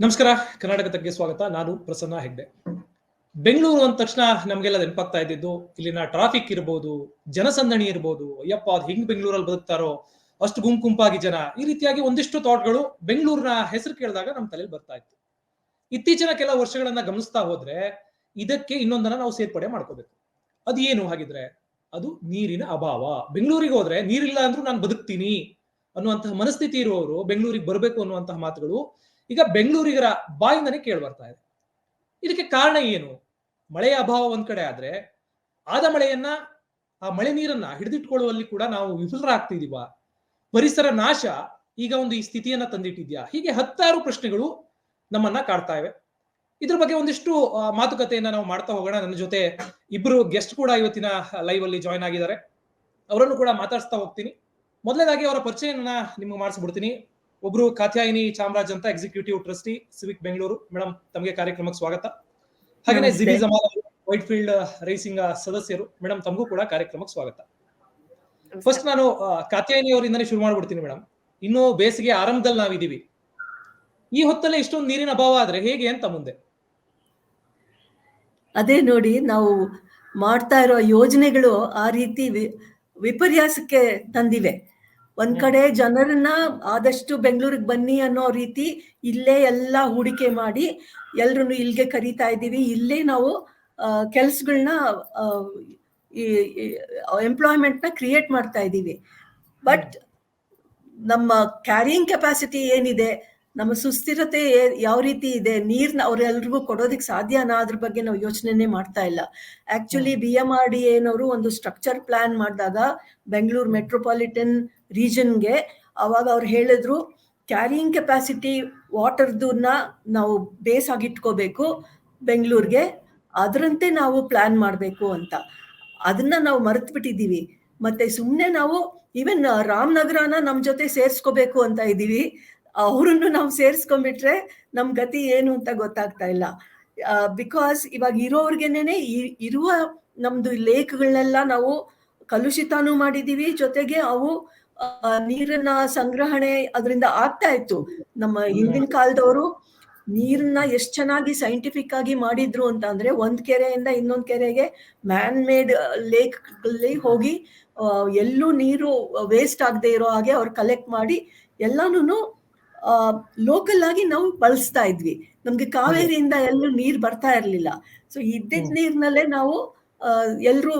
ನಮಸ್ಕಾರ, ಕರ್ನಾಟಕ ತಗ್ಗೆ ಸ್ವಾಗತ. ನಾನು ಪ್ರಸನ್ನ ಹೆಗ್ಡೆ. ಬೆಂಗಳೂರು ಅಂದ ತಕ್ಷಣ ನಮಗೆಲ್ಲ ನೆನಪಾಗ್ತಾ ಇದ್ದಿದ್ದು, ಇಲ್ಲಿನ ಟ್ರಾಫಿಕ್ ಇರ್ಬೋದು, ಜನಸಂದಣಿ ಇರ್ಬೋದು, ಅಯ್ಯಪ್ಪ, ಅದು ಹಿಂಗ್ ಬೆಂಗಳೂರಲ್ಲಿ ಬದುಕ್ತಾರೋ, ಅಷ್ಟು ಗುಂಪು ಗುಂಪಾಗಿ ಜನ, ಈ ರೀತಿಯಾಗಿ ಒಂದಿಷ್ಟು ಥಾಟ್ಗಳು ಬೆಂಗಳೂರಿನ ಹೆಸರು ಕೇಳಿದಾಗ ನಮ್ಮ ತಲೆಯಲ್ಲಿ ಬರ್ತಾ ಇತ್ತು. ಇತ್ತೀಚಿನ ಕೆಲ ವರ್ಷಗಳನ್ನ ಗಮನಿಸ್ತಾ ಹೋದ್ರೆ, ಇದಕ್ಕೆ ಇನ್ನೊಂದನ್ನ ನಾವು ಸೇರ್ಪಡೆ ಮಾಡ್ಕೋಬೇಕು. ಅದು ಏನು ಹಾಗಿದ್ರೆ, ಅದು ನೀರಿನ ಅಭಾವ. ಬೆಂಗಳೂರಿಗೆ ಹೋದ್ರೆ, ನೀರಿಲ್ಲ ಅಂದ್ರೂ ನಾನು ಬದುಕ್ತೀನಿ ಅನ್ನುವಂತಹ ಮನಸ್ಥಿತಿ ಇರುವವರು ಬೆಂಗಳೂರಿಗೆ ಬರಬೇಕು ಅನ್ನುವಂತಹ ಮಾತುಗಳು ಈಗ ಬೆಂಗಳೂರಿಗರ ಬಾಯಿಂದನೇ ಕೇಳಿ ಬರ್ತಾ ಇದೆ. ಇದಕ್ಕೆ ಕಾರಣ ಏನು? ಮಳೆಯ ಅಭಾವ ಒಂದ್ ಕಡೆ ಆದ್ರೆ ಆದ ಮಳೆಯನ್ನ, ಆ ಮಳೆ ನೀರನ್ನ ಹಿಡಿದಿಟ್ಕೊಳ್ಳುವಲ್ಲಿ ಕೂಡ ನಾವು ವಿಫಲರಾಗ್ತಿದೀವ. ಪರಿಸರ ನಾಶ ಈಗ ಒಂದು ಈ ಸ್ಥಿತಿಯನ್ನ ತಂದಿಟ್ಟಿದ್ಯಾ? ಹೀಗೆ ಹತ್ತಾರು ಪ್ರಶ್ನೆಗಳು ನಮ್ಮನ್ನ ಕಾಡ್ತಾ ಇವೆ. ಇದ್ರ ಬಗ್ಗೆ ಒಂದಿಷ್ಟು ಮಾತುಕತೆಯನ್ನ ನಾವು ಮಾಡ್ತಾ ಹೋಗೋಣ. ನನ್ನ ಜೊತೆ ಇಬ್ರು ಗೆಸ್ಟ್ ಕೂಡ ಇವತ್ತಿನ ಲೈವ್ ಅಲ್ಲಿ ಜಾಯ್ನ್ ಆಗಿದ್ದಾರೆ. ಅವರನ್ನು ಕೂಡ ಮಾತಾಡ್ಸ್ತಾ ಹೋಗ್ತೀನಿ. ಮೊದಲನೇದಾಗಿ ಅವರ ಪರಿಚಯನ ನಿಮ್ಗೆ ಮಾಡಿಸ್ಬಿಡ್ತೀನಿ. ಒಬ್ರು ಕಾತ್ಯಾಯಿನಿ ಚಾಮರಾಜ್ ಅಂತ executive trustee civic Bengaluru madam ತಮಗೆ ಕಾರ್ಯಕ್ರಮಕ್ಕೆ ಸ್ವಾಗತ. ಹಾಗೇನೆ. GB Jamal Whitefield rising ಸದಸ್ಯರು. ಮೇಡಮ್ ತಮಗೂ ಕೂಡ ಕಾರ್ಯಕ್ರಮಕ್ಕೆ ಸ್ವಾಗತ. ಫಸ್ಟ್ ನಾನು ಆ, ಕಾತ್ಯಾಯಿನಿ ಅವರಿಂದನೇ ಶುರು ಮಾಡ್ಬಿಡ್ತೀನಿ ಮೇಡಮ್ ಇನ್ನು ಬೇಸಿಗೆ ಆರಂಭದಲ್ಲಿ ನಾವಿದೀವಿ ಈ ಹೊತ್ತಲ್ಲೇ ಇಷ್ಟೊಂದು ನೀರಿನ ಅಭಾವ ಆದ್ರೆ ಹೇಗೆ ಅಂತ ಮುಂದೆ. ಅದೇ ನೋಡಿ ನಾವು ಮಾಡ್ತಾ ಇರೋ ಯೋಜನೆಗಳು ಆ ರೀತಿ ವಿಪರ್ಯಾಸಕ್ಕೆ ತಂದಿವೆ. ಒಂದ್ ಕಡೆ ಜನರನ್ನ ಆದಷ್ಟು ಬೆಂಗಳೂರಿಗೆ ಬನ್ನಿ ಅನ್ನೋ ರೀತಿ ಇಲ್ಲೇ ಎಲ್ಲ ಹೂಡಿಕೆ ಮಾಡಿ ಎಲ್ರು ಇಲ್ಲಿಗೆ ಕರೀತಾ ಇದ್ದೀವಿ. ಇಲ್ಲೇ ನಾವು ಕೆಲ್ಸಗಳನ್ನ ಎಂಪ್ಲಾಯ್ಮೆಂಟ್ನ ಕ್ರಿಯೇಟ್ ಮಾಡ್ತಾ ಇದ್ದೀವಿ. ಬಟ್ ನಮ್ಮ ಕ್ಯಾರಿಯಿಂಗ್ ಕೆಪಾಸಿಟಿ ಏನಿದೆ ನಮ್ಮ ಸುಸ್ಥಿರತೆ ಯಾವ ರೀತಿ ಇದೆ ನೀರ್ನ ಅವ್ರೆಲ್ರಿಗೂ ಕೊಡೋದಕ್ಕೆ ಸಾಧ್ಯ ಅನ್ನೋ ಅದ್ರ ಬಗ್ಗೆ ನಾವು ಯೋಚನೆನೇ ಮಾಡ್ತಾ ಇಲ್ಲ. Actually B M R D ಎನವರು ಒಂದು ಸ್ಟ್ರಕ್ಚರ್ ಪ್ಲಾನ್ ಮಾಡಿದಾಗ ಬೆಂಗಳೂರು ಮೆಟ್ರೋಪಾಲಿಟನ್ ರೀಜನ್ಗೆ ಅವಾಗ ಅವ್ರು ಹೇಳಿದ್ರು, ಕ್ಯಾರಿಯಿಂಗ್ ಕೆಪಾಸಿಟಿ ವಾಟರ್ದನ್ನ ನಾವು ಬೇಸ್ ಆಗಿಟ್ಕೋಬೇಕು ಬೆಂಗಳೂರಿಗೆ, ಅದರಂತೆ ನಾವು ಪ್ಲ್ಯಾನ್ ಮಾಡಬೇಕು ಅಂತ. ಅದನ್ನ ನಾವು ಮರೆತು ಬಿಟ್ಟಿದ್ದೀವಿ ಮತ್ತೆ ಸುಮ್ಮನೆ ನಾವು ಈವನ್ ರಾಮನಗರನ ನಮ್ಮ ಜೊತೆ ಸೇರಿಸ್ಕೋಬೇಕು ಅಂತ ಇದ್ದೀವಿ. ಅವರನ್ನು ನಾವು ಸೇರಿಸ್ಕೊಂಡ್ಬಿಟ್ರೆ ನಮ್ಮ ಗತಿ ಏನು ಅಂತ ಗೊತ್ತಾಗ್ತಾ ಇಲ್ಲ. ಬಿಕಾಸ್ ಇವಾಗ ಇರೋರ್ಗೆನೆ ಇರುವ ನಮ್ದು ಲೇಕ್ಗಳನ್ನೆಲ್ಲ ನಾವು ಕಲುಷಿತಾನು ಮಾಡಿದ್ದೀವಿ. ಜೊತೆಗೆ ಅವು ನೀರನ್ನ ಸಂಗ್ರಹಣೆ ಅದರಿಂದ ಆಗ್ತಾ ಇತ್ತು. ನಮ್ಮ ಹಿಂದಿನ ಕಾಲದವರು ನೀರನ್ನ ಎಷ್ಟು ಚೆನ್ನಾಗಿ ಸೈಂಟಿಫಿಕ್ ಆಗಿ ಮಾಡಿದ್ರು ಅಂತ ಅಂದ್ರೆ ಒಂದ್ ಕೆರೆಯಿಂದ ಇನ್ನೊಂದ್ ಕೆರೆಗೆ ಮ್ಯಾನ್ ಮೇಡ್ ಲೇಕ್ ಹೋಗಿ ಆ, ಎಲ್ಲೂ ನೀರು ವೇಸ್ಟ್ ಆಗದೆ ಇರೋ ಹಾಗೆ ಅವ್ರು ಕಲೆಕ್ಟ್ ಮಾಡಿ ಎಲ್ಲಾನು ಲೋಕಲ್ ಆಗಿ ನಾವು ಬಳಸ್ತಾ ಇದ್ವಿ. ನಮ್ಗೆ ಕಾವೇರಿಯಿಂದ ಎಲ್ಲೂ ನೀರ್ ಬರ್ತಾ ಇರ್ಲಿಲ್ಲ. ಸೊ ಇದ್ದಿದ್ ಹ್ಮ್. ನೀರ್ನಲ್ಲೇ ನಾವು ಎಲ್ಲರೂ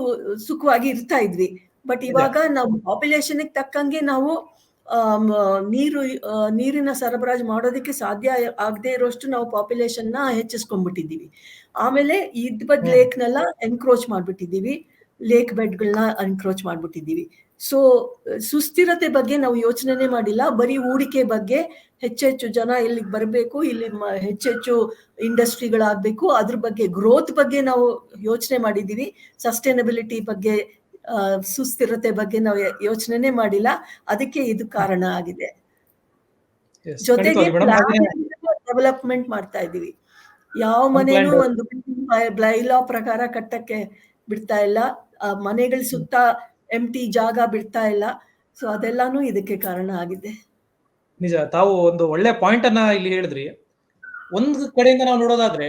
ಸುಖವಾಗಿ ಇರ್ತಾ ಇದ್ವಿ. ಬಟ್ ಇವಾಗ ನಾವು ಪಾಪ್ಯುಲೇಷನ್ ತಕ್ಕಂಗೆ ನಾವು ನೀರು ನೀರಿನ ಸರಬರಾಜು ಮಾಡೋದಕ್ಕೆ ಸಾಧ್ಯ ಆಗದೆ ಇರೋಷ್ಟು ನಾವು ಪಾಪ್ಯುಲೇಷನ್ನ ಹೆಚ್ಚಿಸ್ಕೊಂಡ್ಬಿಟ್ಟಿದ್ದೀವಿ. ಆಮೇಲೆ ಇದ್ ಬದ್. ಲೇಕ್ನೆಲ್ಲ ಎನ್ಕ್ರೋಚ್ ಮಾಡ್ಬಿಟ್ಟಿದ್ದೀವಿ. ಲೇಕ್ ಬೆಡ್ಗಳನ್ನ ಎನ್ಕ್ರೋಚ್ ಮಾಡ್ಬಿಟ್ಟಿದ್ದೀವಿ. ಸೊ ಸುಸ್ಥಿರತೆ ಬಗ್ಗೆ ನಾವು ಯೋಚನೆ ಮಾಡಿಲ್ಲ. ಬರೀ ಹೂಡಿಕೆ ಬಗ್ಗೆ ಹೆಚ್ಚೆಚ್ಚು ಜನ ಇಲ್ಲಿಗೆ ಬರಬೇಕು ಇಲ್ಲಿ ಹೆಚ್ಚೆಚ್ಚು ಇಂಡಸ್ಟ್ರಿಗಳಾಗಬೇಕು ಅದ್ರ ಬಗ್ಗೆ ಗ್ರೋತ್ ಬಗ್ಗೆ ನಾವು ಯೋಚನೆ ಮಾಡಿದ್ದೀವಿ. ಸಸ್ಟೈನಬಿಲಿಟಿ ಬಗ್ಗೆ ಸುಸ್ಥಿರತೆ ಬಗ್ಗೆ ನಾವು ಯೋಚನೆ ಮಾಡಿಲ್ಲ. ಅದಕ್ಕೆ ಇದು ಕಾರಣ ಆಗಿದೆ. ಜೊತೆಗೆ ಡೆವಲಪ್ಮೆಂಟ್ ಮಾಡ್ತಾ ಇದೀವಿ ಯಾವ ಮನೆನೂ ಒಂದು ಲಾ ಪ್ರಕಾರ ಕಟ್ಟಕ್ಕೆ ಬಿಡ್ತಾ ಇಲ್ಲ. ಮನೆಗಳ ಸುತ್ತ ಎಂಟಿ ಜಾಗ ಬಿಡ್ತಾ ಇಲ್ಲ. ಸೊ ಅದೆಲ್ಲಾನು ಇದಕ್ಕೆ ಕಾರಣ ಆಗಿದೆ. ನಿಜ ತಾವು ಒಂದು ಒಳ್ಳೆ ಪಾಯಿಂಟ್ ಅನ್ನ ಇಲ್ಲಿ ಹೇಳಿದ್ರಿ. ಒಂದು ಕಡೆಯಿಂದ ನಾವು ನೋಡೋದಾದ್ರೆ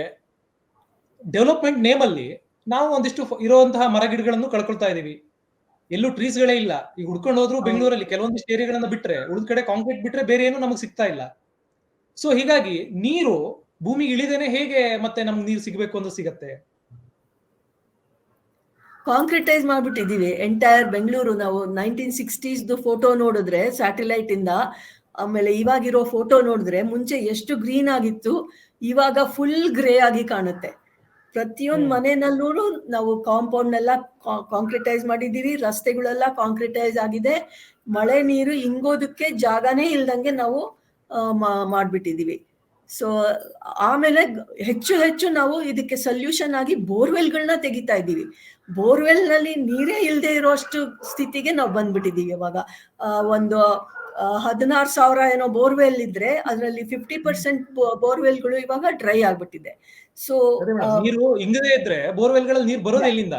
ಡೆವಲಪ್ಮೆಂಟ್ ನೇಮ್ ಅಲ್ಲಿ ನಾವು ಒಂದಿಷ್ಟು ಇರುವಂತಹ ಮರ ಗಿಡಗಳನ್ನು ಕಳ್ಕೊಳ್ತಾ ಇದೀವಿ. ಎಲ್ಲೂ ಟ್ರೀಸ್ ಗಳೇ ಇಲ್ಲ. ಈಗ ಹುಡ್ಕೊಂಡು ಹೋದ್ರು ಬೆಂಗಳೂರಲ್ಲಿ ಕೆಲವೊಂದಿಷ್ಟು ಏರಿಯಾಗಳನ್ನ ಬಿಟ್ರೆ ಉಳಿದ ಕಡೆ ಕಾಂಕ್ರೀಟ್ ಬಿಟ್ರೆ ಬೇರೆ ಏನು ನಮಗೆ ಸಿಗ್ತಾ ಇಲ್ಲ. ಸೊ ಹೀಗಾಗಿ ನೀರು ಭೂಮಿಗೆ ಇಳಿದೇನೆ ಹೇಗೆ ಮತ್ತೆ ನಮ್ಗೆ ನೀರು ಸಿಗಬೇಕು ಅಂತ ಸಿಗತ್ತೆ? ಕಾಂಕ್ರಿಟೈಸ್ ಮಾಡ್ಬಿಟ್ಟಿದೀವಿ. ಎಂಟೈರ್ ಬೆಂಗಳೂರು ನಾವು ನೈನ್ಟೀನ್ ಸಿಕ್ಸ್ಟೀಸ್ದು ಫೋಟೋ ನೋಡಿದ್ರೆ ಸ್ಯಾಟಲೈಟ್ ಇಂದ ಆಮೇಲೆ ಇವಾಗಿರೋ ಫೋಟೋ ನೋಡಿದ್ರೆ ಮುಂಚೆ ಎಷ್ಟು ಗ್ರೀನ್ ಆಗಿತ್ತು ಇವಾಗ ಫುಲ್ ಗ್ರೇ ಆಗಿ ಕಾಣುತ್ತೆ. ಪ್ರತಿಯೊಂದು ಮನೆನಲ್ಲೂ ಮನೆಯಲ್ಲೂ ನಾವು ಕಾಂಪೌಂಡ್ ಎಲ್ಲ ಕಾಂಕ್ರಿಟೈಸ್ ಮಾಡಿದೀವಿ ರಸ್ತೆಗಳೆಲ್ಲ ಕಾಂಕ್ರಿಟೈಸ್ ಆಗಿದೆ. ಮಳೆ ನೀರು ಇಂಗೋದಕ್ಕೆ ಜಾಗನೇ ಇಲ್ದಂಗೆ ನಾವು ಮಾಡ್ಬಿಟ್ಟಿದೀವಿ ಸೊ ಆಮೇಲೆ ಹೆಚ್ಚು ಹೆಚ್ಚು ನಾವು ಇದಕ್ಕೆ ಸೊಲ್ಯೂಷನ್ ಆಗಿ ಬೋರ್ವೆಲ್ಗಳನ್ನ ತೆಗಿತಾ ಇದ್ದೀವಿ. ಬೋರ್ವೆಲ್ನಲ್ಲಿ ನೀರೇ ಇಲ್ಲದೆ ಇರೋಷ್ಟು ಸ್ಥಿತಿಗೆ ನಾವು ಬಂದ್ಬಿಟ್ಟಿದ್ದೀವಿ ಇವಾಗ. ಒಂದು ಹದಿನಾರು ಸಾವಿರ ಏನೋ ಬೋರ್ವೆಲ್ ಇದ್ರೆ ಅದರಲ್ಲಿ ಫಿಫ್ಟಿ ಪರ್ಸೆಂಟ್ ಬೋರ್ವೆಲ್ಗಳು ಇವಾಗ ಡ್ರೈ ಆಗ್ಬಿಟ್ಟಿದೆ. ಸೊ ನೀರು ಹಿಂಗದೇ ಇದ್ರೆ ಬೋರ್ವೆಲ್ಗಳಲ್ಲಿ ನೀರು ಬರೋದೇ ಇಲ್ಲಿಂದ?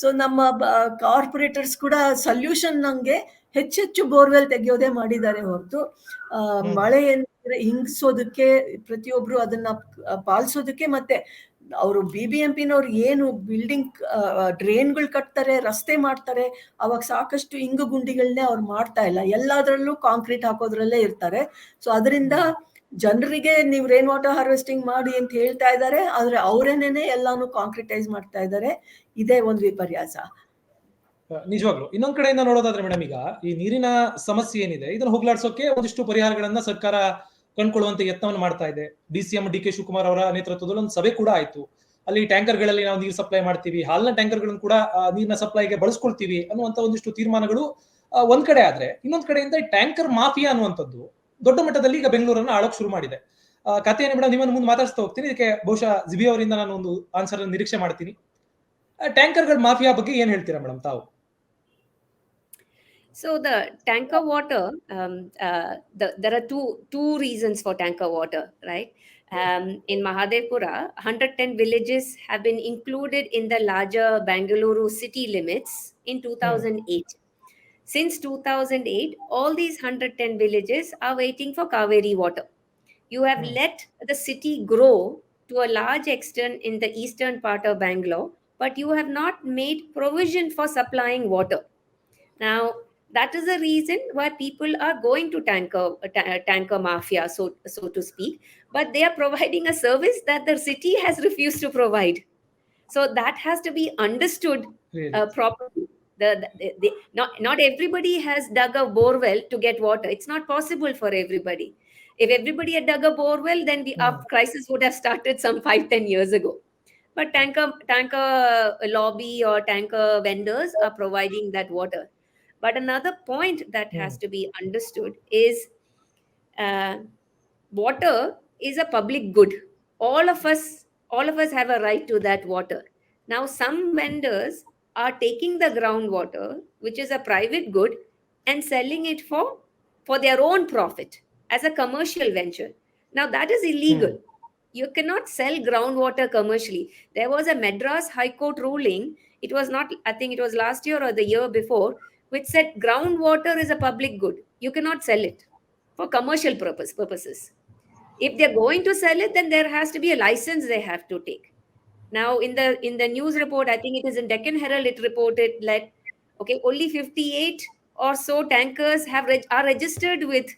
ಸೊ ನಮ್ಮ ಕಾರ್ಪೊರೇಟರ್ಸ್ ಕೂಡ ಸೊಲ್ಯೂಷನ್ ನಂಗೆ ಹೆಚ್ಚೆಚ್ಚು ಬೋರ್ವೆಲ್ ತೆಗೆಯೋದೇ ಮಾಡಿದ್ದಾರೆ ಹೊರತು. ಮಳೆ ಏನಿದ್ರೆ ಹಿಂಗ್ಸೋದಕ್ಕೆ ಪ್ರತಿಯೊಬ್ರು ಅದನ್ನ ಪಾಲಿಸೋದಕ್ಕೆ ಮತ್ತೆ ಅವರು ಬಿ ಬಿ ಎಂ ಪಿನವ್ರು ಏನು ಬಿಲ್ಡಿಂಗ್ ಡ್ರೈನ್ಗಳು ಕಟ್ತಾರೆ, ರಸ್ತೆ ಮಾಡ್ತಾರೆ, ಅವಾಗ ಸಾಕಷ್ಟು ಇಂಗು ಗುಂಡಿಗಳನ್ನೇ ಅವ್ರು ಮಾಡ್ತಾ ಇಲ್ಲ. ಎಲ್ಲದರಲ್ಲೂ ಕಾಂಕ್ರೀಟ್ ಹಾಕೋದ್ರಲ್ಲೇ ಇರ್ತಾರೆ. ಸೊ ಅದರಿಂದ ಜನರಿಗೆ ನೀವು ರೈನ್ ವಾಟರ್ ಹಾರ್ವೆಸ್ಟಿಂಗ್ ಮಾಡಿ ಅಂತ ಹೇಳ್ತಾ ಇದ್ದಾರೆ ಆದ್ರೆ ಅವರೇನೇನೆ ಎಲ್ಲಾನು ಕಾಂಕ್ರಿಟೈಸ್ ಮಾಡ್ತಾ ಇದ್ದಾರೆ ಇದೇ ಒಂದು ವಿಪರ್ಯಾಸ. ನಿಜವಾಗ್ಲು. ಇನ್ನೊಂದ್ ಕಡೆಯಿಂದ ನೋಡೋದಾದ್ರೆ ಮೇಡಮ್ ಈಗ ಈ ನೀರಿನ ಸಮಸ್ಯೆ ಏನಿದೆ, ಇದನ್ನ ಹೋಗ್ಲಾಡ್ಸೋಕೆ ಒಂದಿಷ್ಟು ಪರಿಹಾರಗಳನ್ನ ಸರ್ಕಾರ ಕಂಡುಕೊಳ್ಳುವಂತ ಯತ್ನವನ್ನು ಮಾಡ್ತಾ ಇದೆ. D C M D K Shivakumar ಅವರ ನೇತೃತ್ವದಲ್ಲಿ ಒಂದು ಸಭೆ ಕೂಡ ಆಯ್ತು. ಅಲ್ಲಿ ಟ್ಯಾಂಕರ್ಗಳಲ್ಲಿ ನಾವು ನೀರು ಸಪ್ಲೈ ಮಾಡ್ತೀವಿ. ಹಾಲಿನ ಟ್ಯಾಂಕರ್ಗಳನ್ನು ಕೂಡ ನೀರಿನ ಸಪ್ಲೈಗೆ ಬಳಸ್ಕೊಳ್ತೀವಿ ಅನ್ನುವಂತ ಒಂದಿಷ್ಟು ತೀರ್ಮಾನಗಳು ಒಂದ್ ಕಡೆ ಆದ್ರೆ ಇನ್ನೊಂದ್ ಕಡೆಯಿಂದ ಟ್ಯಾಂಕರ್ ಮಾಫಿಯಾ ಅನ್ನುವಂಥದ್ದು ದೊಡ್ಡ ಮಟ್ಟದಲ್ಲಿ ಈಗ ಬೆಂಗಳೂರನ್ನ ಆಳೋಕ್ ಶುರು ಮಾಡಿದೆ. ಕಥೆಯನ್ನು ಮೇಡಮ್ ನಿಮ್ಮನ್ನು ಮುಂದೆ ಮಾತಾಡ್ತಾ ಹೋಗ್ತೀನಿ. ಇದಕ್ಕೆ ಬಹುಶಃ ಜಿಬಿ ಅವರಿಂದ ನಾನು ಒಂದು ಆನ್ಸರ್ ನಿರೀಕ್ಷೆ ಮಾಡ್ತೀನಿ. ಟ್ಯಾಂಕರ್ಗಳ ಮಾಫಿಯಾ ಬಗ್ಗೆ ಏನ್ ಹೇಳ್ತೀರಾ ಮೇಡಮ್ ತಾವು? So the tanker water, um, uh, the, there are two two reasons for tanker water, right? Um, in Mahadevpura, 110 villages have been included in the larger Bangalore city limits in 2008. Since 2008, all these 110 villages are waiting for Kaveri water. You have Hmm. let the city grow to a large extent in the eastern part of Bangalore, but you have not made provision for supplying water. Now, that is the reason why people are going to tanker ta- tanker mafia, so so to speak. But they are providing a service that the city has refused to provide. So that has to be understood Really? uh, properly. The, the, the, not not everybody has dug a borewell to get water. It's not possible for everybody. If everybody had dug a borewell, then the Hmm. crisis would have started some five ten years ago. But tanker tanker lobby or tanker vendors are providing that water. But another point that has to be understood is uh, water is a public good. All of us, all of us have a right to that water. Now, some vendors are taking the groundwater, which is a private good, and selling it for for their own profit as a commercial venture. Now, that is illegal. You cannot sell groundwater commercially. There was a Madras High Court ruling. It was not, I think it was last year or the year before, which said groundwater is a public good. You cannot sell it for commercial purpose purposes. If they're going to sell it, then there has to be a license they have to take. Now, in the in the news report, I think it is in Deccan Herald, it reported that okay, only 58 or so tankers have reg- are registered with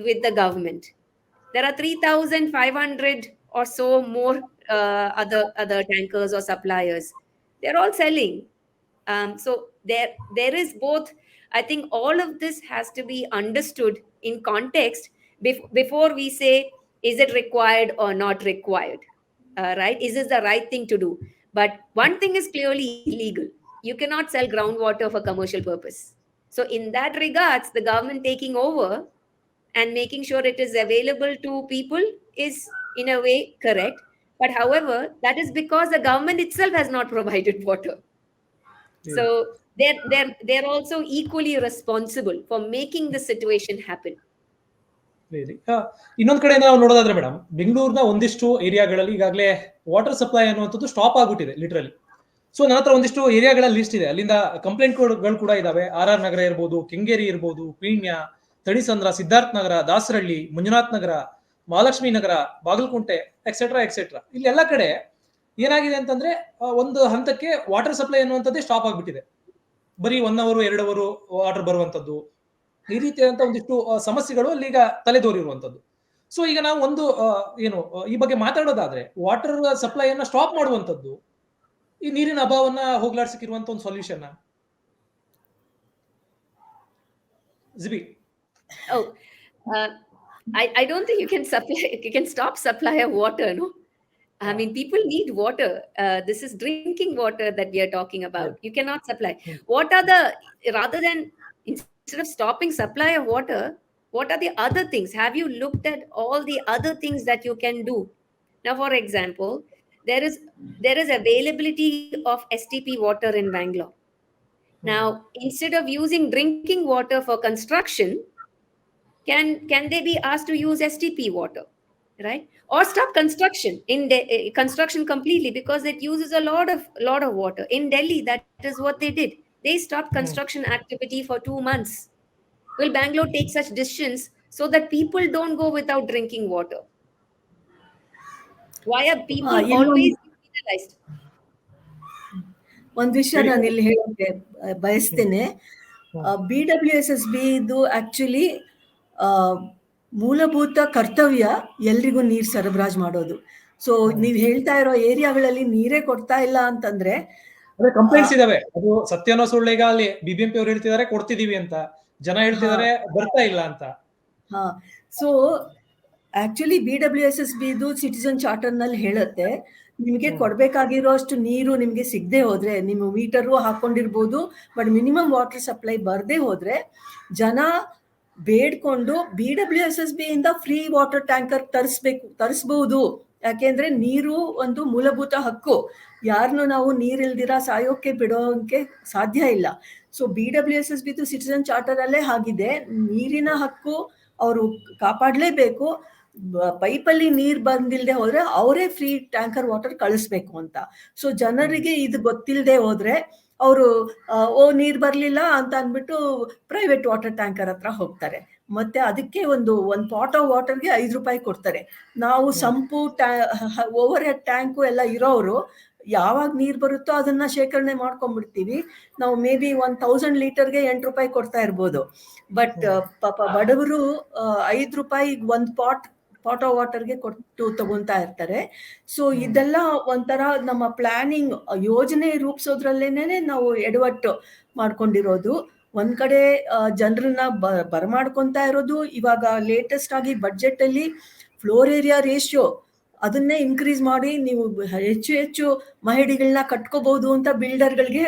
with the government. There are 3,500 or so more uh, other other tankers or suppliers. They're all selling. Um, so there there is both. I think all of this has to be understood in context bef- before we say is it required or not required. Uh, right? Is this the right thing to do? But one thing is clearly illegal. You cannot sell groundwater for commercial purpose. So in that regards, the government taking over and making sure it is available to people is in a way correct. But however, that is because the government itself has not provided water. So they're they're they're also equally responsible for making the situation happen. ಆ, ಇನ್ನೊಂದ್ ಕಡೆಯಿಂದ ನಾವು ನೋಡೋದಾದ್ರೆ madam ಬೆಂಗಳೂರಿನ ಒಂದಿಷ್ಟು ಏರಿಯಾಗಳಲ್ಲಿ ಈಗಾಗಲೇ water supply ಅನ್ನುವಂಥದ್ದು ಸ್ಟಾಪ್ ಆಗ್ಬಿಟ್ಟಿದೆ ಲಿಟ್ರಲಿ ಸೊ ನನ್ನ ಹತ್ರ ಒಂದಿಷ್ಟು ಏರಿಯಾಗಳ ಲಿಸ್ಟ್ ಇದೆ. ಅಲ್ಲಿಂದ ಕಂಪ್ಲೇಂಟ್ಗಳು ಕೂಡ ಇದಾವೆ. ಆರ್ ಆರ್ ನಗರ ಇರ್ಬೋದು ಕೆಂಗೇರಿ ಇರ್ಬೋದು ಪೀಣ್ಯ ತಣಿಸಂದ್ರ ಸಿದ್ಧಾರ್ಥ ನಗರ ದಾಸರಳ್ಳಿ ಮಂಜುನಾಥ್ ನಗರ ಮಹಾಲಕ್ಷ್ಮಿ ನಗರ ಬಾಗಲಕೋಟೆ ಎಕ್ಸೆಟ್ರಾ ಎಕ್ಸೆಟ್ರಾ ಇಲ್ಲೆಲ್ಲ ಕಡೆ ಏನಾಗಿದೆ ಅಂತಂದ್ರೆ ಒಂದು ಹಂತಕ್ಕೆ ವಾಟರ್ ಸಪ್ಲೈ ಅನ್ನುವಂಥದ್ದೇ ಸ್ಟಾಪ್ ಆಗ್ಬಿಟ್ಟಿದೆ. ಬರೀ ಒನ್ ಅವರು ಎರಡು ಅವರು ವಾಟರ್ ಬರುವಂತದ್ದು. ಈ ರೀತಿಯಾದಂತಹ ಒಂದಿಷ್ಟು ಸಮಸ್ಯೆಗಳು ಅಲ್ಲಿ ಈಗ ತಲೆದೋರಿರುವಂತದ್ದು. ಸೊ ಈಗ ನಾವು ಒಂದು ಏನು ಈ ಬಗ್ಗೆ ಮಾತಾಡೋದಾದ್ರೆ ವಾಟರ್ ಸಪ್ಲೈಯನ್ನ ಸ್ಟಾಪ್ ಮಾಡುವಂತದ್ದು ಈ ನೀರಿನ ಅಭಾವನ್ನ ಹೋಗ್ಲಾಡ್ಸಕ್ಕಿರುವಂತ ಒಂದು solution GB I I I, supply you can stop supply water, no? I mean, people need water. Uh, this is drinking water that we are talking about. You cannot supply. Hmm. What are the rather than instead of stopping supply of water, what are the other things? Have you looked at all the other things that you can do? Now, for example, there is there is availability of STP water in Bangalore. Now, instead of using drinking water for construction, can can they be asked to use STP water, right? Or stop construction in de- eh, construction completely because it uses a lot of lot of water. In Delhi, that is what they did. They stopped Hmm. construction activity for two months Will Bangalore take such decisions so that people don't go without drinking water? Why are people Ah, ಇನ್ನೊಂದು- always penalized? ಒಂದ್ ವಿಷಯ ನಾನು ಇಲ್ಲಿ ಹೇಳೋಕೆ ಆ, ಬಯಸ್ತೇನೆ B W S S B ಇದು actually ಮೂಲಭೂತ ಕರ್ತವ್ಯ ಎಲ್ರಿಗೂ ನೀರ್ ಸರಬರಾಜು ಮಾಡೋದು. ಸೊ ನೀವ್ ಹೇಳ್ತಾ ಇರೋ ಏರಿಯಾಗಳಲ್ಲಿ ನೀರೇ ಕೊಡ್ತಾ ಇಲ್ಲ ಅಂತಂದ್ರೆ ಕಂಪ್ಲೇಂಟ್ಸ್ ಇದಾವೆ. ಅದು ಸತ್ಯನೋ ಸುಳ್ಳು ಈಗ ಅಲ್ಲಿ ಬಿಬಿಎಂಪಿ ಅವ್ರು ಹೇಳ್ತಿದಾರೆ ಕೊಡ್ತಿದೀವಿ ಅಂತ. ಜನ ಹೇಳ್ತಿದಾರೆ ಬರ್ತಾ ಇಲ್ಲ ಅಂತ. ಹಾ. So actually B W S S B ಇದು ಸಿಟಿಸನ್ ಚಾರ್ಟರ್ನಲ್ಲಿ ಹೇಳುತ್ತೆ ನಿಮಗೆ ಹ್ಮ್. ಕೊಡ್ಬೇಕಾಗಿರೋ ಅಷ್ಟು ನೀರು ನಿಮ್ಗೆ ಸಿಗದೆ ಹೋದ್ರೆ ನಿಮ್ಮ ಮೀಟರು ಹಾಕೊಂಡಿರ್ಬೋದು ಬಟ್ ಮಿನಿಮಮ್ ವಾಟರ್ ಸಪ್ಲೈ ಬರದೇ ಹೋದ್ರೆ ಜನ ಬೇಡ್ಕೊಂಡು B W S S B ಇಂದ ಫ್ರೀ ವಾಟರ್ ಟ್ಯಾಂಕರ್ ತರಿಸ್ಬೇಕು ತರಿಸ್ಬಹುದು ಯಾಕೆಂದ್ರೆ ನೀರು ಒಂದು ಮೂಲಭೂತ ಹಕ್ಕು. ಯಾರನ್ನು ನಾವು ನೀರಿಲ್ದಿರ ಸಾಯೋಕೆ, ಬಿಡೋಕೆ ಸಾಧ್ಯ ಇಲ್ಲ. So B W S S B citizen charter ಅಲ್ಲೇ ಆಗಿದೆ. ನೀರಿನ ಹಕ್ಕು ಅವರು ಕಾಪಾಡಲೇಬೇಕು. ಪೈಪಲ್ಲಿ ನೀರ್ ಬಂದಿಲ್ಲದೆ ಹೋದ್ರೆ ಅವರೇ ಫ್ರೀ ಟ್ಯಾಂಕರ್ ವಾಟರ್ ಕಳಿಸ್ಬೇಕು ಅಂತ. ಸೊ ಜನರಿಗೆ ಇದು ಗೊತ್ತಿಲ್ಲದೆ ಹೋದ್ರೆ ಅವರು ಓ ನೀರು ಬರಲಿಲ್ಲ ಅಂತ ಅಂದ್ಬಿಟ್ಟು ಪ್ರೈವೇಟ್ ವಾಟರ್ ಟ್ಯಾಂಕರ್ ಹತ್ರ ಹೋಗ್ತಾರೆ. ಮತ್ತೆ ಅದಕ್ಕೆ ಒಂದು ಒಂದು ಪಾಟ್ ಆಫ್ ವಾಟರ್ಗೆ ಐದು ರೂಪಾಯಿ ಕೊಡ್ತಾರೆ. ನಾವು ಸಂಪು ಓವರ್ ಹೆಡ್ ಟ್ಯಾಂಕು ಎಲ್ಲ ಇರೋರು ಯಾವಾಗ ನೀರು ಬರುತ್ತೋ ಅದನ್ನ ಶೇಖರಣೆ ಮಾಡ್ಕೊಂಡ್ಬಿಡ್ತೀವಿ. ನಾವು ಮೇ ಬಿ ಒನ್ ತೌಸಂಡ್ ಲೀಟರ್ಗೆ ಎಂಟು ರೂಪಾಯಿ ಕೊಡ್ತಾ ಇರ್ಬೋದು. ಬಟ್ ಪಾಪ ಬಡವರು ಐದು ರೂಪಾಯಿ ಒಂದು ಪಾಟ್ ಪಾಟ್ ಆಫ್ ವಾಟರ್ಗೆ ಕೊಟ್ಟು ತಗೊಂತಾ ಇರ್ತಾರೆ. ಸೊ ಇದೆಲ್ಲ ಒಂಥರ ನಮ್ಮ ಪ್ಲಾನಿಂಗ್ ಯೋಜನೆ ರೂಪಿಸೋದ್ರಲ್ಲೇನೆ ನಾವು ಎಡವಟ್ಟು ಮಾಡ್ಕೊಂಡಿರೋದು. ಒಂದ್ ಕಡೆ ಜನರನ್ನ ಬರಮಾಡ್ಕೊಂತಾ ಇರೋದು. ಇವಾಗ ಲೇಟೆಸ್ಟ್ ಆಗಿ ಬಡ್ಜೆಟ್ ಅಲ್ಲಿ ಫ್ಲೋರ್ ಏರಿಯಾ ರೇಷಿಯೋ ಅದನ್ನೇ ಇನ್ಕ್ರೀಸ್ ಮಾಡಿ ನೀವು ಹೆಚ್ಚು ಹೆಚ್ಚು ಮಹಡಿಗಳನ್ನ ಕಟ್ಕೋಬಹುದು ಅಂತ ಬಿಲ್ಡರ್ಗಳಿಗೆ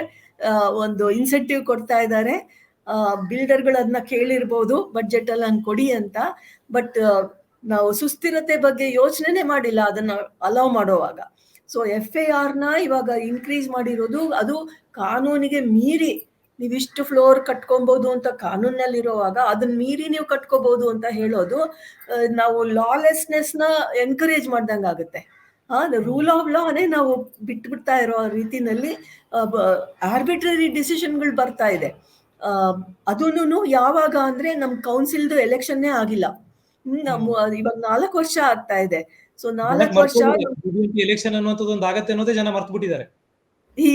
ಒಂದು ಇನ್ಸೆಂಟಿವ್ ಕೊಡ್ತಾ ಇದ್ದಾರೆ. ಬಿಲ್ಡರ್ಗಳು ಅದನ್ನ ಕೇಳಿರ್ಬೋದು ಬಡ್ಜೆಟ್ ಅಲ್ಲಿ ಹಂಗೆ ಕೊಡಿ ಅಂತ. ಬಟ್ ನಾವು ಸುಸ್ಥಿರತೆ ಬಗ್ಗೆ ಯೋಚನೆನೇ ಮಾಡಿಲ್ಲ, ಅದನ್ನ ಅಲೌ ಮಾಡೋವಾಗ. ಸೊ ಎಫ್ ಎ ನ ಇವಾಗ ಇನ್ಕ್ರೀಸ್ ಮಾಡಿರೋದು, ಅದು ಕಾನೂನಿಗೆ ಮೀರಿ ನೀವಿಷ್ಟು ಫ್ಲೋರ್ ಕಟ್ಕೊಬಹುದು ಅಂತ ಕಾನೂನಲ್ಲಿರುವಾಗ ಅದನ್ನ ಮೀರಿ ನೀವು ಕಟ್ಕೋಬಹುದು ಅಂತ ಹೇಳೋದು ನಾವು ಲಾಲೆಸ್ನೆಸ್ನ ಎನ್ಕರೇಜ್ ಮಾಡ್ದಂಗೆ ಆಗುತ್ತೆ. ರೂಲ್ ಆಫ್ ಲಾನೇ ನಾವು ಬಿಟ್ಬಿಡ್ತಾ ಇರೋ ರೀತಿನಲ್ಲಿ ಆರ್ಬಿಟ್ರರಿ ಡಿಸಿಷನ್ಗಳು ಬರ್ತಾ ಇದೆ. ಅದನ್ನು ಯಾವಾಗ ಅಂದ್ರೆ ನಮ್ ಕೌನ್ಸಿಲ್ದು ಎಲೆಕ್ಷನ್ನೇ ಆಗಿಲ್ಲ. ಇವಾಗ ನಾಲ್ಕು ವರ್ಷ ಆಗ್ತಾ ಇದೆ. ಸೊ ನಾಲ್ಕು ವರ್ಷ ಎಲೆಕ್ಷನ್ ಅನ್ನುವಂಥದ್ದು ಒಂದು ಆಗತ್ತೆ ಅನ್ನೋದೇ ಜನ ಮರ್ತು ಬಿಟ್ಟಿದ್ದಾರೆ.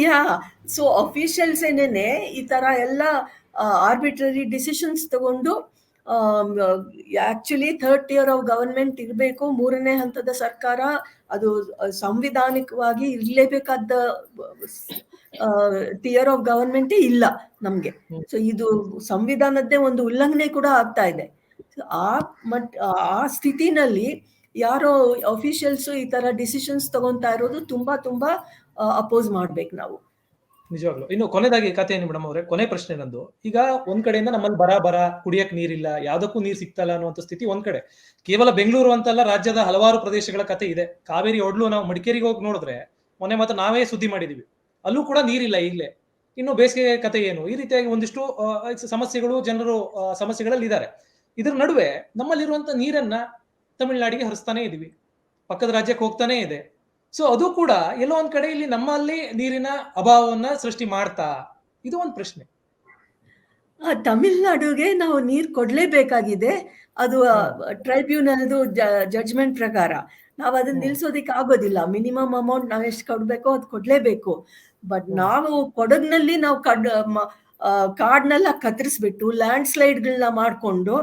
ಯಾ ಸೊ ಅಫಿಷಿಯಲ್ಸ್ ಏನೇನೆ ಈ ತರ ಎಲ್ಲ ಆರ್ಬಿಟ್ರರಿ ಡಿಸಿಷನ್ಸ್ ತಗೊಂಡು actually third year of government ಇರಬೇಕು ಮೂರನೇ ಹಂತದ ಸರ್ಕಾರ ಅದು ಸಂವಿಧಾನಿಕವಾಗಿ ಇರಲೇಬೇಕಾದ ಟಿಯರ್ ಆಫ್ ಗವರ್ಮೆಂಟೇ ಇಲ್ಲ ನಮ್ಗೆ. ಸೊ ಇದು ಸಂವಿಧಾನದ್ದೇ ಒಂದು ಉಲ್ಲಂಘನೆ ಕೂಡ ಆಗ್ತಾ ಇದೆ. ಆ ಮಟ್, ಆ ಸ್ಥಿತಿನಲ್ಲಿ ಯಾರೋ ಅಫಿಷಿಯಲ್ಸ್ ಈ ತರ ಡಿಸಿಷನ್ಸ್ ತಗೊಂತಾ ಇರೋದು ತುಂಬಾ ತುಂಬಾ ಅಪೋಸ್ ಮಾಡ್ಬೇಕು ನಾವು. ನಿಜವಾಗ್ಲು. ಇನ್ನು ಕೊನೆದಾಗಿ ಕಥೆ ಏನು ಮೇಡಮ್ ಅವರೇ. ಕೊನೆ ಪ್ರಶ್ನೆ ನಂದು. ಈಗ ಒಂದ್ ಕಡೆಯಿಂದ ನಮ್ಮಲ್ಲಿ ಬರ ಬರ, ಕುಡಿಯಕ್ ನೀರಿಲ್ಲ, ಯಾವ್ದಕ್ಕೂ ನೀರ್ ಸಿಗ್ತಲ್ಲ ಅನ್ನುವಂಥ ಸ್ಥಿತಿ ಒಂದ್ ಕಡೆ. ಕೇವಲ ಬೆಂಗಳೂರು ಅಂತಲ್ಲ ರಾಜ್ಯದ ಹಲವಾರು ಪ್ರದೇಶಗಳ ಕತೆ ಇದೆ. ಕಾವೇರಿ, ಒಡ್ಲು ನಾವು ಮಡಿಕೇರಿಗೆ ಹೋಗಿ ನೋಡಿದ್ರೆ ಮೊನ್ನೆ ಮಾತ್ರ ನಾವೇ ಸುದ್ದಿ ಮಾಡಿದೀವಿ. ಅಲ್ಲೂ ಕೂಡ ನೀರಿಲ್ಲ ಈಗಲೇ ಇನ್ನು ಬೇಸಿಗೆ ಕತೆ ಏನು? ಈ ರೀತಿಯಾಗಿ ಒಂದಿಷ್ಟು ಸಮಸ್ಯೆಗಳು ಜನರು ಸಮಸ್ಯೆಗಳಲ್ಲಿ ಇದ್ದಾರೆ ಇದ್ರ ನಡುವೆ ನಮ್ಮಲ್ಲಿರುವಂತ ನೀರನ್ನ ತಮಿಳುನಾಡಿಗೆ ಹರಿಸ್ತಾನೆ ಇದೀವಿ. ಪಕ್ಕದ ರಾಜ್ಯಕ್ಕೆ ಹೋಗ್ತಾನೆ ಇದೆ. ಸೊ ಅದು ಕೂಡ ಎಲ್ಲೋ ಒಂದ್ ಕಡೆ ಇಲ್ಲಿ ನಮ್ಮಲ್ಲಿ ನೀರಿನ ಅಭಾವವನ್ನ ಸೃಷ್ಟಿ ಮಾಡ್ತಾ? ಇದು ಒಂದು ಪ್ರಶ್ನೆ. ಆ, ತಮಿಳ್ನಾಡುಗೆ ನಾವು ನೀರ್ ಕೊಡ್ಲೇಬೇಕಾಗಿದೆ. ಅದು ಟ್ರೈಬ್ಯುನಲ್ದು ಜಡ್ಜ್ಮೆಂಟ್ ಪ್ರಕಾರ. ನಾವು ಅದನ್ನ. ನಿಲ್ಸೋದಿಕ್ ಆಗೋದಿಲ್ಲ. ಮಿನಿಮಮ್ ಅಮೌಂಟ್ ನಾವ್ ಎಷ್ಟು ಕೊಡ್ಬೇಕೋ ಅದು ಕೊಡ್ಲೇಬೇಕು. ಬಟ್ ನಾವು ಕೊಡಗ್ನಲ್ಲಿ ನಾವು ಕಡ್ ಕಾಡ್ನೆಲ್ಲ ಕತ್ತರಿಸ್ಬಿಟ್ಟು ಲ್ಯಾಂಡ್ ಸ್ಲೈಡ್ಗಳನ್ನ ಮಾಡ್ಕೊಂಡು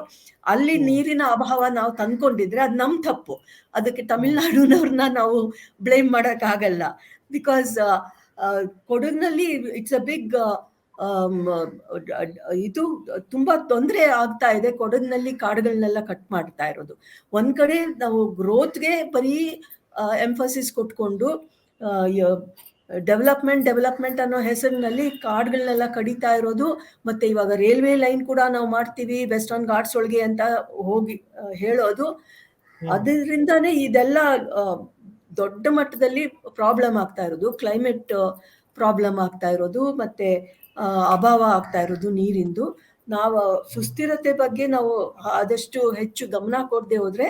ಅಲ್ಲಿ ನೀರಿನ ಅಭಾವ ನಾವು ತಂದ್ಕೊಂಡಿದ್ರೆ ಅದು ನಮ್ಮ ತಪ್ಪು. ಅದಕ್ಕೆ ತಮಿಳ್ನಾಡುನವ್ರನ್ನ ನಾವು ಬ್ಲೇಮ್ ಮಾಡೋಕ್ಕಾಗಲ್ಲ. ಆಗಲ್ಲ ಬಿಕಾಸ್ ಕೊಡಗಿನಲ್ಲಿ ಇಟ್ಸ್ ಅ ಬಿಗ್ ಇದು ತುಂಬಾ ತೊಂದರೆ ಆಗ್ತಾ ಇದೆ ಕೊಡಗಿನಲ್ಲಿ ಕಾಡುಗಳನ್ನೆಲ್ಲ ಕಟ್ ಮಾಡ್ತಾ ಇರೋದು. ಒಂದ್ ಕಡೆ ನಾವು ಗ್ರೋತ್ಗೆ ಬರೀ ಎಂಫಸಿಸ್ ಕೊಟ್ಕೊಂಡು ಡೆವಲಪ್ಮೆಂಟ್ ಡೆವಲಪ್ಮೆಂಟ್ ಅನ್ನೋ ಹೆಸರಿನಲ್ಲಿ ಕಾಡ್ಗಳನ್ನೆಲ್ಲ ಕಡಿತಾ ಇರೋದು. ಮತ್ತೆ ಇವಾಗ ರೈಲ್ವೆ ಲೈನ್ ಕೂಡ ನಾವು ಮಾಡ್ತೀವಿ ವೆಸ್ಟರ್ನ್ ಘಾಟ್ಸ್ ಒಳಗೆ ಅಂತ ಹೋಗಿ ಹೇಳೋದು. ಅದರಿಂದಾನೇ ಇದೆಲ್ಲ ದೊಡ್ಡ ಮಟ್ಟದಲ್ಲಿ ಪ್ರಾಬ್ಲಮ್ ಆಗ್ತಾ ಇರೋದು. ಕ್ಲೈಮೇಟ್ ಪ್ರಾಬ್ಲಮ್ ಆಗ್ತಾ ಇರೋದು. ಮತ್ತೆ ಅಭಾವ ಆಗ್ತಾ ಇರೋದು ನೀರಿಂದು. ನಾವು ಸುಸ್ಥಿರತೆ ಬಗ್ಗೆ ನಾವು ಆದಷ್ಟು ಹೆಚ್ಚು ಗಮನ ಕೊಡದೆ ಹೋದ್ರೆ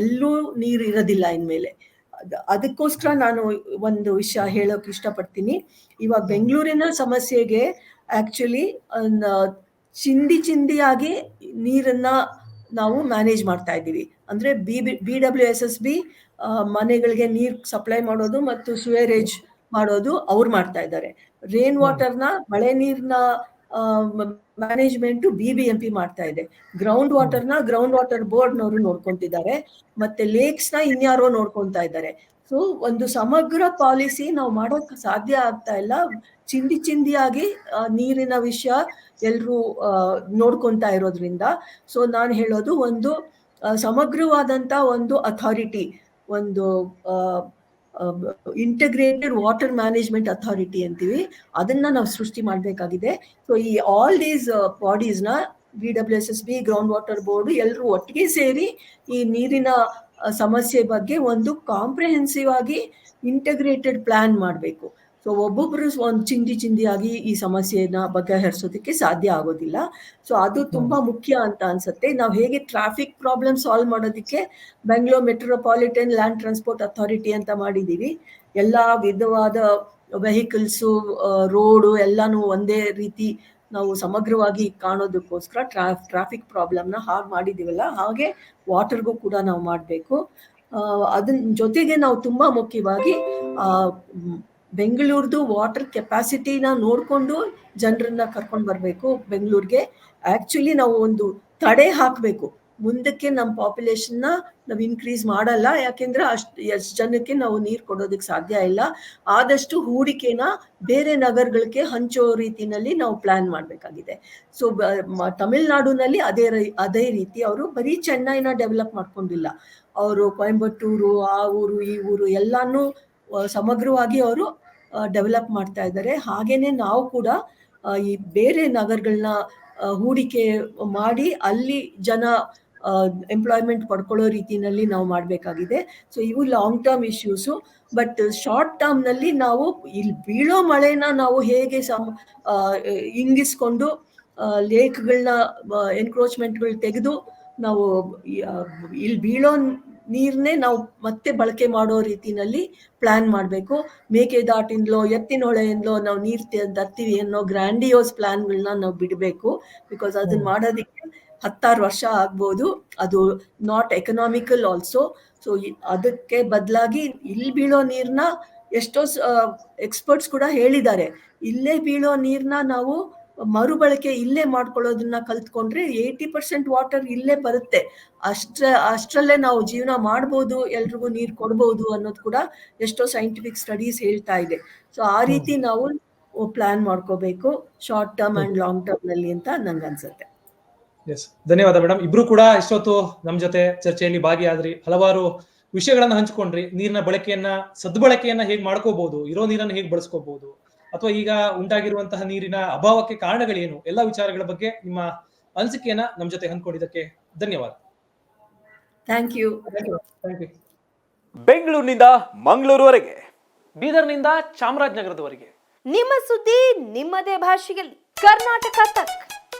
ಎಲ್ಲೂ ನೀರು ಇರೋದಿಲ್ಲ ಇನ್ಮೇಲೆ. ಅದಕ್ಕೋಸ್ಕರ ನಾನು ಒಂದು ವಿಷಯ ಹೇಳೋಕೆ ಇಷ್ಟಪಡ್ತೀನಿ. ಇವಾಗ ಬೆಂಗಳೂರಿನ ಸಮಸ್ಯೆಗೆ ಆ್ಯಕ್ಚುಲಿ ಚಿಂದಿ ಚಿಂದಿಯಾಗಿ ನೀರನ್ನ ನಾವು ಮ್ಯಾನೇಜ್ ಮಾಡ್ತಾ ಇದ್ದೀವಿ. ಅಂದ್ರೆ B B W S S B ಮನೆಗಳಿಗೆ ನೀರು ಸಪ್ಲೈ ಮಾಡೋದು ಮತ್ತು ಸುವೇರೇಜ್ ಮಾಡೋದು ಅವ್ರು ಮಾಡ್ತಾ ಇದ್ದಾರೆ. ರೇನ್ ವಾಟರ್ನ ಮಳೆ ನೀರ್ನ management B B M P ಮಾಡ್ತಾ ಇದೆ. ಗ್ರೌಂಡ್ ವಾಟರ್ನ ಗ್ರೌಂಡ್ ವಾಟರ್ ಬೋರ್ಡ್ ನವರು ನೋಡ್ಕೊಂತಿದ್ದಾರೆ. ಮತ್ತೆ ಲೇಕ್ಸ್ನ ಇನ್ಯಾರೋ ನೋಡ್ಕೊಂತಾ ಇದ್ದಾರೆ. ಸೊ ಒಂದು ಸಮಗ್ರ ಪಾಲಿಸಿ ನಾವು ಮಾಡೋಕ್ ಸಾಧ್ಯ ಆಗ್ತಾ ಇಲ್ಲ. ಚಿಂದಿ ಚಿಂದಿಯಾಗಿ ನೀರಿನ ವಿಷಯ ಎಲ್ಲರೂ ನೋಡ್ಕೊಂತಾ ಇರೋದ್ರಿಂದ. ಸೊ ನಾನು ಹೇಳೋದು ಒಂದು ಸಮಗ್ರವಾದಂತ ಒಂದು ಅಥಾರಿಟಿ ಒಂದು ಇಂಟಿಗ್ರೇಟೆಡ್ ವಾಟರ್ ಮ್ಯಾನೇಜ್ಮೆಂಟ್ ಅಥಾರಿಟಿ ಅಂತೀವಿ. ಅದನ್ನ ನಾವು ಸೃಷ್ಟಿ ಮಾಡಬೇಕಾಗಿದೆ. ಸೊ ಈ all these ಬಾಡೀಸ್ನ B W S S B ground water board ಎಲ್ಲರೂ ಒಟ್ಟಿಗೆ ಸೇರಿ ಈ ನೀರಿನ ಸಮಸ್ಯೆ ಬಗ್ಗೆ ಒಂದು ಕಾಂಪ್ರಿಹೆನ್ಸಿವ್ ಆಗಿ ಇಂಟಗ್ರೇಟೆಡ್ ಪ್ಲಾನ್ ಮಾಡಬೇಕು. ಸೊ ಒಬ್ಬೊಬ್ರು ಒಂದು ಚಿಂದಿ ಚಿಂದಿಯಾಗಿ ಈ ಸಮಸ್ಯೆನ ಬಗೆಹರಿಸೋದಕ್ಕೆ ಸಾಧ್ಯ ಆಗೋದಿಲ್ಲ. ಸೊ ಅದು ತುಂಬಾ ಮುಖ್ಯ ಅಂತ ಅನ್ಸುತ್ತೆ. ನಾವು ಹೇಗೆ ಟ್ರಾಫಿಕ್ ಪ್ರಾಬ್ಲಮ್ ಸಾಲ್ವ್ ಮಾಡೋದಕ್ಕೆ Bengaluru metropolitan land transport authority ಅಂತ ಮಾಡಿದೀವಿ. ಎಲ್ಲ ವಿಧವಾದ ವೆಹಿಕಲ್ಸು ರೋಡು ಎಲ್ಲಾನು ಒಂದೇ ರೀತಿ ನಾವು ಸಮಗ್ರವಾಗಿ ಕಾಣೋದಕ್ಕೋಸ್ಕರ ಟ್ರಾ ಟ್ರಾಫಿಕ್ ಪ್ರಾಬ್ಲಮ್ನ ಹಾಗೆ ಮಾಡಿದೀವಲ್ಲ ಹಾಗೆ ವಾಟರ್ಗೂ ಕೂಡ ನಾವು ಮಾಡಬೇಕು. ಅದನ್ನ ಜೊತೆಗೆ ನಾವು ತುಂಬಾ ಮುಖ್ಯವಾಗಿ ಬೆಂಗಳೂರ್ದು ವಾಟರ್ ಕೆಪಾಸಿಟಿನ ನೋಡ್ಕೊಂಡು ಜನರನ್ನ ಕರ್ಕೊಂಡು ಬರಬೇಕು ಬೆಂಗಳೂರಿಗೆ. ಆ್ಯಕ್ಚುಲಿ ನಾವು ಒಂದು ತಡೆ ಹಾಕಬೇಕು. ಮುಂದಕ್ಕೆ ನಮ್ಮ ಪಾಪ್ಯುಲೇಷನ್ನ ನಾವು ಇನ್ಕ್ರೀಸ್ ಮಾಡಲ್ಲ. ಯಾಕೆಂದ್ರೆ ಅಷ್ಟು, ಎಷ್ಟು ಜನಕ್ಕೆ ನಾವು ನೀರು ಕೊಡೋದಕ್ಕೆ ಸಾಧ್ಯ ಇಲ್ಲ. ಆದಷ್ಟು ಹೂಡಿಕೆನ ಬೇರೆ ನಗರಗಳಿಗೆ ಹಂಚೋ ರೀತಿನಲ್ಲಿ ನಾವು ಪ್ಲಾನ್ ಮಾಡಬೇಕಾಗಿದೆ. ಸೊ ತಮಿಳ್ನಾಡಿನಲ್ಲಿ ಅದೇ ಅದೇ ರೀತಿ ಅವರು ಬರೀ ಚೆನ್ನೈನ ಡೆವಲಪ್ ಮಾಡ್ಕೊಂಡಿಲ್ಲ. ಅವರು ಕೊಯಂಬತ್ತೂರು, ಆ ಊರು, ಈ ಊರು ಎಲ್ಲಾನು ಸಮಗ್ರವಾಗಿ ಅವರು ಡೆವಲಪ್ ಮಾಡ್ತಾ ಇದ್ದಾರೆ. ಹಾಗೇನೆ ನಾವು ಕೂಡ ಈ ಬೇರೆ ನಗರಗಳನ್ನ ಹೂಡಿಕೆ ಮಾಡಿ ಅಲ್ಲಿ ಜನ ಎಂಪ್ಲಾಯ್ಮೆಂಟ್ ಪಡ್ಕೊಳ್ಳೋ ರೀತಿಯಲ್ಲಿ ನಾವು ಮಾಡಬೇಕಾಗಿದೆ. ಸೊ ಇವು long term issues but short ಟರ್ಮ್ನಲ್ಲಿ ನಾವು ಇಲ್ಲಿ ಬೀಳೋ ಮಳೆನ ನಾವು ಹೇಗೆ ಸಮ ಇಂಗಿಸ್ಕೊಂಡು ಲೇಕ್ಗಳನ್ನ ಎನ್ಕ್ರೋಚ್ಮೆಂಟ್ಗಳು ತೆಗೆದು ನಾವು ಇಲ್ಲಿ ಬೀಳೋ ನೀರ್ನೇ ನಾವು ಮತ್ತೆ ಬಳಕೆ ಮಾಡೋ ರೀತಿನಲ್ಲಿ ಪ್ಲಾನ್ ಮಾಡಬೇಕು. ಮೇಕೆದಾಟಿಂದಲೋ ಎತ್ತಿನ ಹೊಳೆಯಿಂದಲೋ ನಾವು ನೀರು ತರ್ತೀವಿ ಅನ್ನೋ ಗ್ರ್ಯಾಂಡಿಯೋಸ್ ಪ್ಲಾನ್ಗಳನ್ನ ನಾವು ಬಿಡಬೇಕು. ಬಿಕಾಸ್ ಅದನ್ನ ಮಾಡೋದಕ್ಕೆ ಹತ್ತಾರು ವರ್ಷ ಆಗ್ಬೋದು. ಅದು ನಾಟ್ ಎಕನಾಮಿಕಲ್ ಆಲ್ಸೋ ಸೊ ಅದಕ್ಕೆ ಬದಲಾಗಿ ಇಲ್ಲಿ ಬೀಳೋ ನೀರ್ನ ಎಷ್ಟೋ ಎಕ್ಸ್ಪರ್ಟ್ಸ್ ಕೂಡ ಹೇಳಿದ್ದಾರೆ. ಇಲ್ಲೇ ಬೀಳೋ ನೀರ್ನ ನಾವು ಮರುಬಳಕೆ ಇಲ್ಲೇ ಮಾಡ್ಕೊಳ್ಳೋದನ್ನ ಕಲ್ತ್ಕೊಂಡ್ರೆ ಏಯ್ಟಿ ಪರ್ಸೆಂಟ್ ವಾಟರ್ ಇಲ್ಲೇ ಬರುತ್ತೆ. ಅಷ್ಟ ಅಷ್ಟರಲ್ಲೇ ನಾವು ಜೀವನ ಮಾಡ್ಬೋದು ಎಲ್ರಿಗೂ ನೀರು ಕೊಡ್ಬೋದು ಅನ್ನೋದು ಕೂಡ ಎಷ್ಟೋ ಸೈಂಟಿಫಿಕ್ ಸ್ಟಡೀಸ್ ಹೇಳ್ತಾ ಇದೆ. ಸೊ ಆ ರೀತಿ ನಾವು ಪ್ಲಾನ್ ಮಾಡ್ಕೋಬೇಕು ಶಾರ್ಟ್ ಟರ್ಮ್ ಅಂಡ್ ಲಾಂಗ್ ಟರ್ಮ್ನಲ್ಲಿ ಅಂತ ನಂಗೆ ಅನ್ಸುತ್ತೆ. ಎಸ್ ಧನ್ಯವಾದ ಮೇಡಮ್ ಇಬ್ರು ಕೂಡ ಇಷ್ಟೊತ್ತು ನಮ್ಮ ಜೊತೆ ಚರ್ಚೆಯಲ್ಲಿ ಭಾಗಿಯಾದ್ರಿ. ಹಲವಾರು ವಿಷಯಗಳನ್ನ ಹಂಚ್ಕೊಂಡ್ರಿ. ನೀರಿನ ಬಳಕೆಯನ್ನ ಸದ್ಬಳಕೆಯನ್ನ ಹೇಗ್ ಮಾಡ್ಕೋಬಹುದು ಇರೋ ನೀರನ್ನ ಹೇಗ್ ಬಳಸ್ಕೋಬಹುದು ಅಥವಾ ಈಗ ಉಂಟಾಗಿರುವಂತಹ ನೀರಿನ ಅಭಾವಕ್ಕೆ ಕಾರಣಗಳೇನು? ಎಲ್ಲಾ ವಿಚಾರಗಳ ಬಗ್ಗೆ ನಿಮ್ಮ ಅನಿಸಿಕೆಯನ್ನ ನಮ್ಮ ಜೊತೆ ಹಂದ್ಕೊಂಡಿದ್ದಕ್ಕೆ ಧನ್ಯವಾದ. ಥ್ಯಾಂಕ್ ಯು ಥ್ಯಾಂಕ್ ಯು ಬೆಂಗಳೂರಿನಿಂದ ಮಂಗಳೂರುವರೆಗೆ ಬೀದರ್ನಿಂದ ಚಾಮರಾಜನಗರದವರೆಗೆ. ನಿಮ್ಮ ಸುದ್ದಿ ನಿಮ್ಮದೇ ಭಾಷೆಯಲ್ಲಿ. ಕರ್ನಾಟಕ ತಕ್.